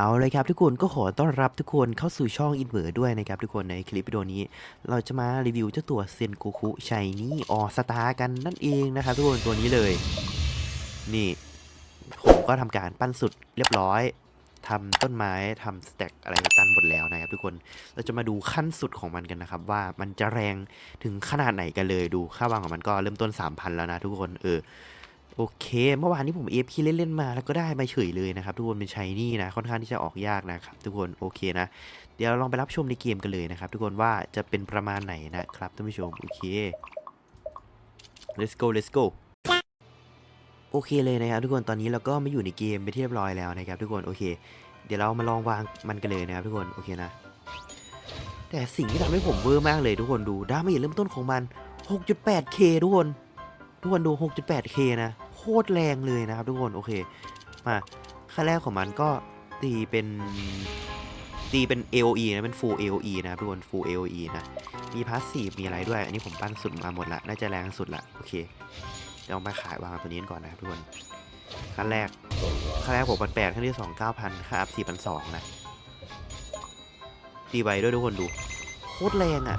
เอาเลยครับทุกคนก็ขอต้อนรับทุกคนเข้าสู่ช่องอินเวอร์ด้วยนะครับทุกคนในคลิปวิดีโอนี้ เราจะมารีวิวเจ้าตัวเซนโกคุชัยนี่ออสตากันนั่นเองนะครับทุกคนตัวนี้เลย นี่ผมก็ทำการปั้นสุดเรียบร้อยทำต้นไม้ทำสแต็กอะไรตั้นหมดแล้วนะครับทุกคนเราจะมาดูขั้นสุดของมันกันนะครับ ว่ามันจะแรงถึงขนาดไหนกันเลยดูค่าวางของมันก็เริ่มต้น 3,000 แล้วนะทุกคนเออ โอเค เมื่อวานนี้ผมเอฟคีเล่นๆมาแล้วก็ได้มาเฉยเลยนะครับทุกคนเป็นชายนี่นะค่อนข้างที่จะออกยากนะครับทุกคนโอเคนะ เดี๋ยวเราลองไปรับชมในเกมกันเลยนะครับทุกคนว่าจะเป็นประมาณไหนนะครับท่านผู้ชมโอเค let's go let's go โอเคเลยนะครับทุกคนตอนนี้เราก็มาอยู่ในเกมไปนที่เรียบร้อยแล้วนะครับทุกคนโอเค เดี๋ยวเรามาลองวางมันกันเลยนะครับทุกคนโอเคนะ แต่สิ่งที่ทำให้ผมเวอร์มากเลยทุกคนดูด้าเมจเริ่มต้นของมัน 6.8k ทุกคนทุกคนดู 6.8k นะ โคตรแรงเลยนะครับทุกคนโอเคมาขั้นแรกของมันก็ตีเป็นตีเป็น AOE นะเป็น full AOE นะครับทุกคน full AOE นะมีพาสซีฟมีอะไรด้วย อันนี้ผมปั้นสุดมาหมดละน่าจะแรงสุดละโอเคเดี๋ยวเอามาขายวางตัวนี้ก่อนนะครับทุกคนขั้นแรกขั้นแรกผมพันแปดขั้นที่สองเก้าพันครับสี่พันสองนะตีไวด้วยทุกคนดูโคตรแรงอะ่ะ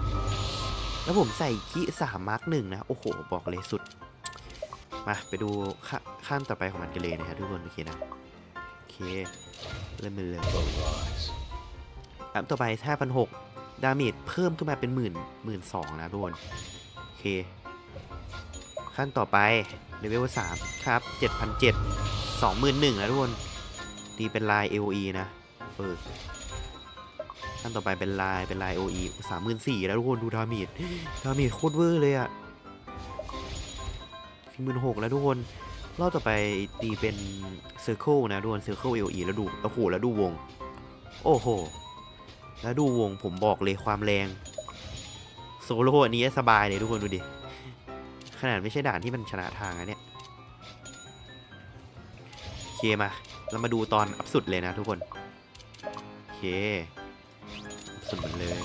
แล้วผมใส่คีสามมาร์กหนึ่งนะ โอ้โห บอกเลยสุด มาไปดูขขั้นต่อไปของมันกันเลยนะครับทุกคนโอเคนะโอเคเริ่มเลยอันต่อไป5,600ดาเมจเพิ่มขึ้นมาเป็นหมื่นหมื่นสองนะทุกคนโอเค ขั้นต่อไปเลเวล3ครับ7,700 21,000นหนึ่งนะทุกคนตีเป็นลาย AOE นะเออขั้นต่อไปเป็นลายเป็นลาย OE สามหมื่นสี่แล้วทุกคนดูดาเมจดาเมจโคตรเวอร์เลยอะ หมื่นหกแล้วทุกคนรอบต่อไปตีเป็นเซอร์เคิลนะทุกคนเซอร์เคิล LE แล้วดูโอ้โหแล้วดูวง โอ้โห แล้วดูวงผมบอกเลยความแรงโซโล่อันนี้สบายเลยทุกคนดูดิ ขนาดไม่ใช่ด่านที่มันชนะทางอะเนี่ยโอเคมา เรามาดูตอนอัพสุดเลยนะทุกคน โอเค สุดหมดเลย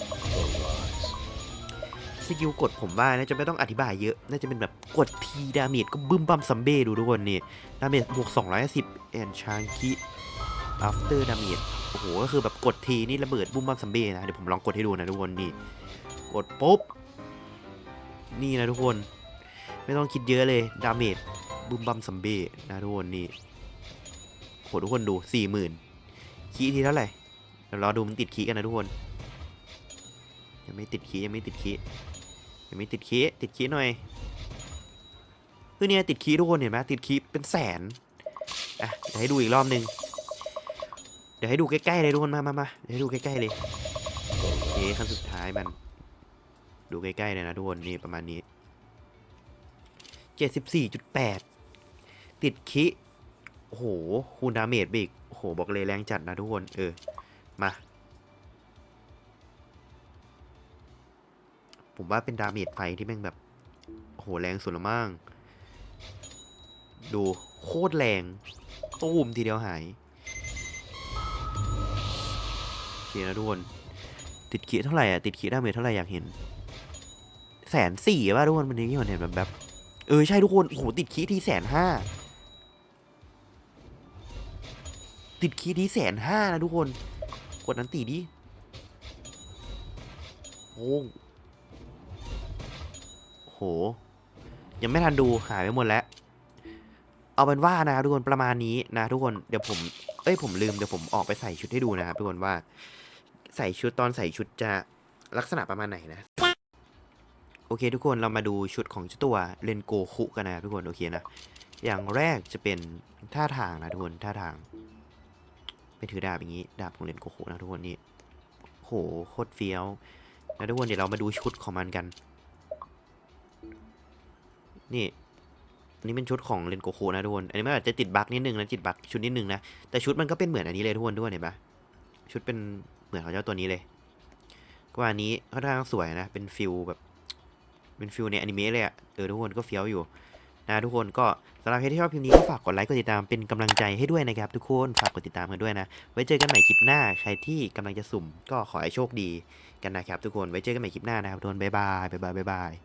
สกิลกดผมว่าน่าจะไม่ต้องอธิบายเยอะ น่าจะเป็นแบบกดทีดาเมจก็บึ้มบัมซัมเบ้ดูทุกคนนี่ ดาเมจบวก210แอนชางคิ after damage โอ้โห ก็คือแบบกดทีนี่ระเบิดบุ้มบัมซัมเบ้นะ เดี๋ยวผมลองกดให้ดูนะทุกคนนี่ กดปุ๊บ นี่นะทุกคน ไม่ต้องคิดเยอะเลย ดาเมจบุ้มบัมซัมเบ้นะทุกคนนี่โหทุกคนดู 40,000คีทีเท่าไหร่เดี๋ยวรอดูมันติดคีกันนะทุกคน ยังไม่ติดคีย์ยังไม่ติดคีย์ยังไม่ติดคีย์ติดคีย์หน่อยคือเนี่ยติดคีย์ทุกคนเห็นไหมติดคีย์เป็นแสนอะเดี๋ยวให้ดูอีกรอบนึงเดี๋ยวให้ดูใกล้ๆเลยทุกคนมามามาเดี๋ยวให้ดูใกล้ๆเลยโอเคขั้นสุดท้ายมัน ดูใกล้ๆเลยนะทุกคนนี่ประมาณนี้เจ็ดสิบสี่จุดแปดติดคีย์โอ้โหคูณดาเมจไปอีกโอ้โหบอกเลยแรงจัดนะทุกคนเออมา ผมว่าเป็นดาเมจไฟที่แม่งแบบโหแรงสุดละมั่งดูโคตรแรงตูมทีเดียวหายโอเคนะทุกคน ติดขีดเท่าไหร่อะ ติดขีดดาเมจเท่าไหร่อยากเห็นแสนสี่ป่ะทุกคนมันนี้มันเห็นแบบแบบเออ ใช่ทุกคน โอ้โห ติดขีดที่แสนห้าติดคีย์ที่แสนห้านะทุกคน กดนั้นตีดิโอ้ โห ยังไม่ทันดูหายไปหมดแล้ว เอาเป็นว่านะครับทุกคนประมาณนี้นะทุกคนเดี๋ยวผมเอ้ยผมลืมเดี๋ยวผมออกไปใส่ชุดให้ดูนะครับทุกคนว่า ใส่ชุดตอนใส่ชุดจะลักษณะประมาณไหนนะ โอเคทุกคนเรามาดูชุดของเจ้าตัวเลนโกคุกันนะครับทุกคนโอเคนะอย่างแรกจะเป็นท่าทางนะทุกคนท่าทางไปถือดาบอย่างนี้ดาบของเลนโกโคนะทุกคนนี่โหโคตรเฟี้ยวนะทุกคนเดี๋ยวเรามาดูชุดของมันกัน นี่อันนี้เป็นชุดของเลนโกโคนะทุกคน อันนี้มันอาจจะติดบั๊กนิดนึงนะติดบั๊กชุดนิดนึงนะ แต่ชุดมันก็เป็นเหมือนอันนี้เลยทุกคนด้วยเห็นปะชุดเป็นเหมือนของเจ้าตัวนี้เลย ก็อันนี้ค่อนข้างสวยนะ เป็นฟิลแบบ เป็นฟิลในอนิเมะเลยอะเออทุกคนก็เฟี้ยวอยู่นะทุกคนก็สำหรับใครที่ชอบคลิปนี้ก็ฝากกดไลค์กดติดตามเป็นกำลังใจให้ด้วยนะครับ ทุกคนฝากกดติดตามกันด้วยนะ ไว้เจอกันใหม่คลิปหน้าใครที่กำลังจะสุ่ม ก็ขอให้โชคดีกันนะครับ ทุกคนไว้เจอกันใหม่คลิปหน้านะครับทุกคนบ๊ายบายบ๊ายบายบ๊ายบาย